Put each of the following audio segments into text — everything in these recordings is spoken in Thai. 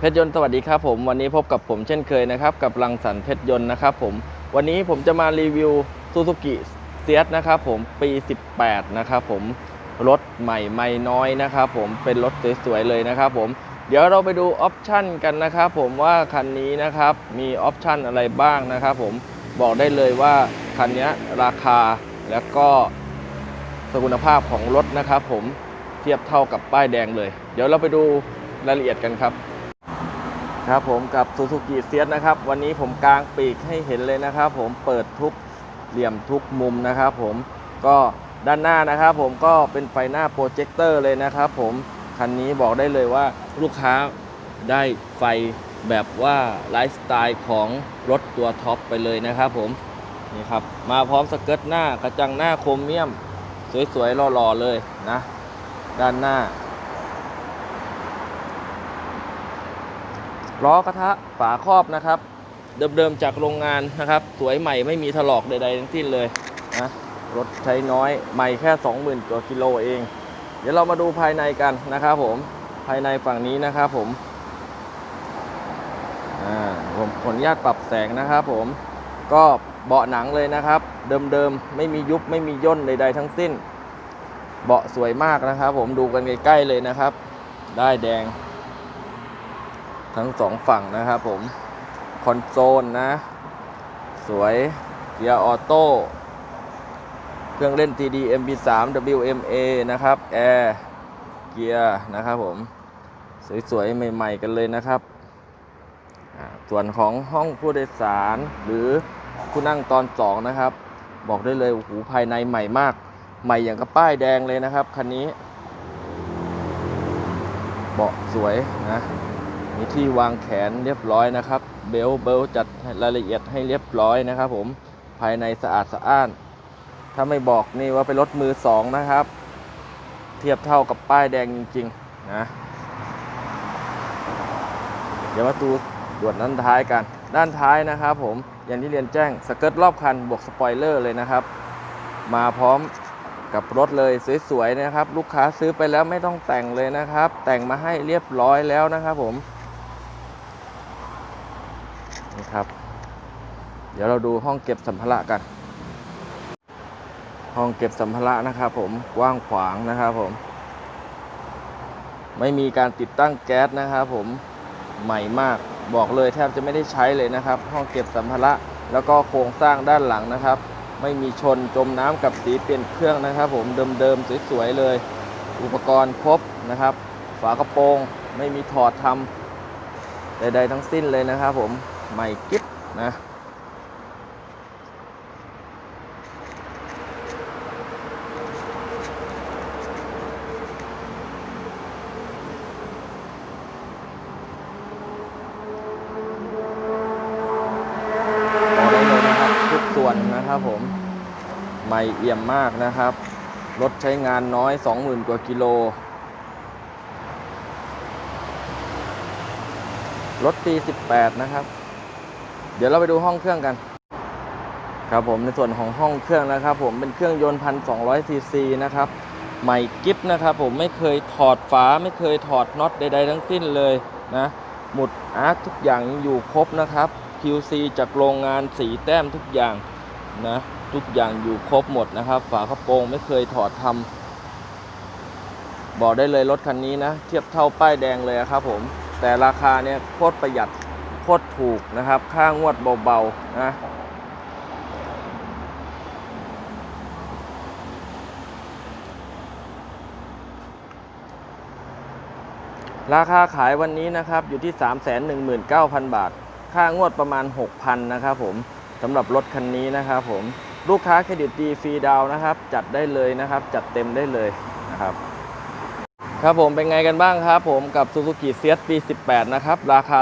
เพชรยนต์สวัสดีครับผมวันนี้พบกับผมเช่นเคยนะครับกับรังสรรเพชรยนต์นะครับผมวันนี้ผมจะมารีวิวซูซูกิเซียนะครับผมปี 18 นะครับผมรถใหม่ไม่น้อยนะครับผมเป็นรถสวยๆเลยนะครับผมเดี๋ยวเราไปดูออปชั่นกันนะครับผมว่าคันนี้นะครับมีออปชั่นอะไรบ้างนะครับผมบอกได้เลยว่าคันนี้ราคาแล้วก็สกุณภาพของรถนะครับผมเทียบเท่ากับป้ายแดงเลย เดี๋ยวเราไปดูรายละเอียดกันครับ ครับผมกับ Suzuki s เซียสนะครับ วันนี้ผมกางปีกให้เห็นเลยนะครับ ผมเปิดทุกเหลี่ยมทุกมุมนะครับ ผมก็ด้านหน้านะครับ ผมก็เป็นไฟหน้าโปรเจคเตอร์เลยนะครับ ผมคันนี้บอกได้เลยว่าลูกค้าได้ไฟแบบว่าไลฟ์สไตล์ของรถตัวท็อปไปเลยนะครับผมนี่ครับมาพร้อมสเกิร์ตหน้ากระจังหน้าโครเมียม สวยๆหล่อๆเลยนะ ด้านหน้า ล้อกระทะฝาครอบนะครับ เดิมๆจากโรงงานนะครับ สวยใหม่ไม่มีถลอกใดๆทั้งสิ้นเลยนะรถใช้น้อยใหม่แค่ 20,000กว่ากิโลเอง เดี๋ยวเรามาดูภายในกันนะครับผมภายในฝั่งนี้นะครับผมอ่าผมขออนุญาตปรับแสงนะครับผมก็เบาะหนังเลยนะครับ เดิมๆไม่มียุบไม่มีย่นใด ๆ ทั้งสิ้น เบาะสวยมากนะครับ ผมดูกันใกล้ๆเลยนะครับ ได้แดง ทั้งสองฝั่งนะครับผม คอนโซลนะ สวยเกียร์ออโต้ เครื่องเล่น TD MP3 WMA นะครับ แอร์ เกียร์นะครับผม สวยๆ ใหม่ๆ กันเลยนะครับ ส่วนของห้องผู้โดยสารหรือผู้นั่งตอนสองนะครับ บอกได้เลยโอ้โหภายในใหม่มาก ใหม่อย่างกับป้ายแดงเลยนะครับ คันนี้ เบาะสวยนะ มีที่วางแขนเรียบร้อยนะครับ เบลต์เบลต์จัดรายละเอียดให้เรียบร้อยนะครับผมภายในสะอาดสะอ้าน ถ้าไม่บอกนี่ว่าเป็นรถมือสองนะครับ เทียบเท่ากับป้ายแดงจริงๆนะเดี๋ยวมาดูด่วนด้านท้ายกัน ด้านท้ายนะครับผมอย่างที่เรียนแจ้งสเกิร์ตรอบคันบวกสปอยเลอร์เลยนะครับ มาพร้อมกับรถเลยสวยๆนะครับ ลูกค้าซื้อไปแล้วไม่ต้องแต่งเลยนะครับ แต่งมาให้เรียบร้อยแล้วนะครับผม นี่ครับ เดี๋ยวเราดูห้องเก็บสัมภาระกัน ห้องเก็บสัมภาระนะครับผมกว้างขวางนะครับผม ไม่มีการติดตั้งแก๊สนะครับผมใหม่มากบอกเลยแทบจะไม่ได้ใช้เลยนะครับ ห้องเก็บสัมภาระแล้วก็โครงสร้างด้านหลังนะครับ ไม่มีชนจมน้ำกับสีเปลี่ยนเครื่องนะครับ ผมเดิมๆสวยๆเลย อุปกรณ์ครบนะครับ ฝากระโปรงไม่มีถอดทำใดๆทั้งสิ้นเลยนะครับผม ใหม่กิ๊บนะบอได้เลยนะครับทุกส่วนนะครับผมใหม่เอี่ยมมากนะครับ รถใช้งานน้อย 20,000 กว่ากิโล รถปี 18 นะครับ เดี๋ยวเราไปดูห้องเครื่องกัน ครับผมในส่วนของห้องเครื่องนะครับ ผมเป็นเครื่องยนต์พันสองซีซีนะครับใหม่กิฟนะครับผมไม่เคยถอดฝาไม่เคยถอดน็อตใด ๆ ทั้งสิ้นเลยนะหมุดอาร์คทุกอย่างอยู่ครบนะครับ QC จากโรงงานสีแต้มทุกอย่างนะทุกอย่างอยู่ครบหมดนะครับ ฝากระโปรงไม่เคยถอดทำบอกได้เลยรถคันนี้นะ เทียบเท่าป้ายแดงเลยครับผม แต่ราคาเนี่ยโคตรประหยัด คตรถูกนะครับ ค่างวดเบาๆนะราคาขายวันนี้นะครับอยู่ที่ 319,000 บาท ค่างวดประมาณ 6,000 นะครับผมสำหรับรถคันนี้นะครับผม ลูกค้าเครดิตดีฟรีดาวน์นะครับ จัดได้เลยนะครับ จัดเต็มได้เลยนะครับ ครับผมเป็นไงกันบ้างครับผมกับ Suzuki s ปี 18 นะครับ ราคา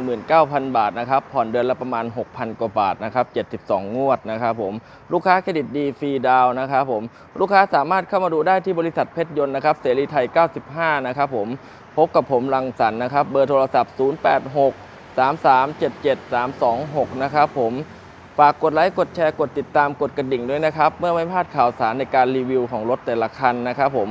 319,000 บาทนะครับ ผ่อนเดือนละประมาณ 6,000 กว่าบาทนะครับ 72 งวดนะครับผมลูกค้าเครดิตดีฟรีดาวน์นะครับผมลูกค้าสามารถเข้ามาดูได้ที่บริษัทเพชรยนต์นะครับ เสรีไทย 95 นะครับผมพบกับผมรังสรรค์นะครับ เบอร์โทรศัพท์ 086 3377 326 นะครับผมฝากกดไลค์ กดแชร์ กดติดตาม กดกระดิ่งด้วยนะครับ เมื่อไม่พลาดข่าวสารในการรีวิวของรถแต่ละคันนะครับผม